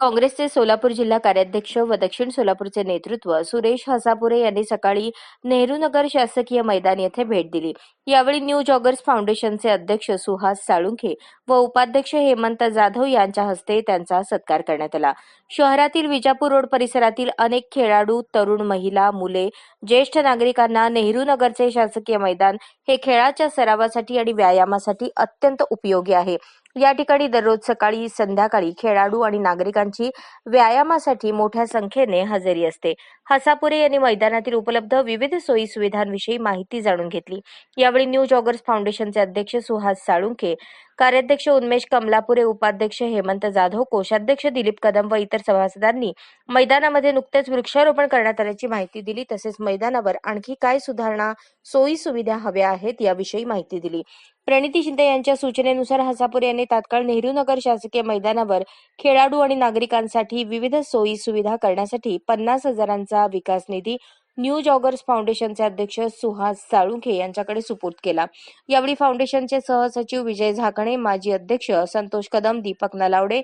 काँग्रेसचे सोलापूर जिल्हा कार्याध्यक्ष व दक्षिण सोलापूरचे नेतृत्व सुरेश हसापुरे यांनी सकाळी नेहरूनगर शासकीय मैदान येथे भेट दिली. यावेळी न्यू जॉगर्स फाउंडेशनचे अध्यक्ष सुहास साळुंखे व उपाध्यक्ष हेमंत जाधव यांच्या हस्ते त्यांचा सत्कार करण्यात आला. शहरातील विजापूर रोड परिसरातील अनेक खेळाडू तरुण महिला मुले ज्येष्ठ नागरिकांना नेहरू नगरचे शासकीय मैदान हे खेळाच्या सरावासाठी आणि व्यायामासाठी अत्यंत उपयोगी आहे. या ठिकाणी दररोज सकाळी संध्याकाळी खेळाडू आणि नागरिकांची व्यायामासाठी मोठ्या संख्येने हजेरी असते. हसापुरे यांनी मैदानातील उपलब्ध विविध सोयी सुविधांविषयी माहिती जाणून घेतली. यावेळी न्यू जॉगर्स फाउंडेशनचे अध्यक्ष सुहास साळुंखे कार्याध्यक्ष उन्मेश कमलापुरे उपाध्यक्ष हेमंत जाधव कोषाध्यक्ष दिलीप कदम व इतर सभासदांनी मैदानामध्ये नुकतेच वृक्षारोपण करण्यात आल्याची माहिती दिली. तसेच मैदानावर आणखी काय सुधारणा सोयी सुविधा हव्या आहेत याविषयी माहिती दिली. प्रणिती शिंदे यांच्या सूचनेनुसार हसापूर यांनी तात्काळ नेहरू नगर शासकीय मैदानावर खेळाडू आणि नागरिकांसाठी विविध सोयी सुविधा करण्यासाठी पन्नास हजारांचा विकास निधी न्यू जॉगर्स फाउंडेशनचे अध्यक्ष सुहास साळुंखे यांच्याकडे सुपूर्द केला. यावेळी फाउंडेशनचे सहसचिव विजय झाकणे माजी अध्यक्ष संतोष कदम दीपक नलावडे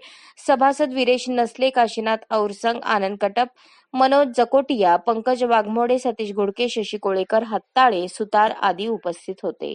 सभासद विरेश नसले काशीनाथ औरसंग आनंद कटप मनोज जकोटिया पंकज वाघमोडे सतीश घोडके शशी कोळेकर हत्ताळे सुतार आदी उपस्थित होते.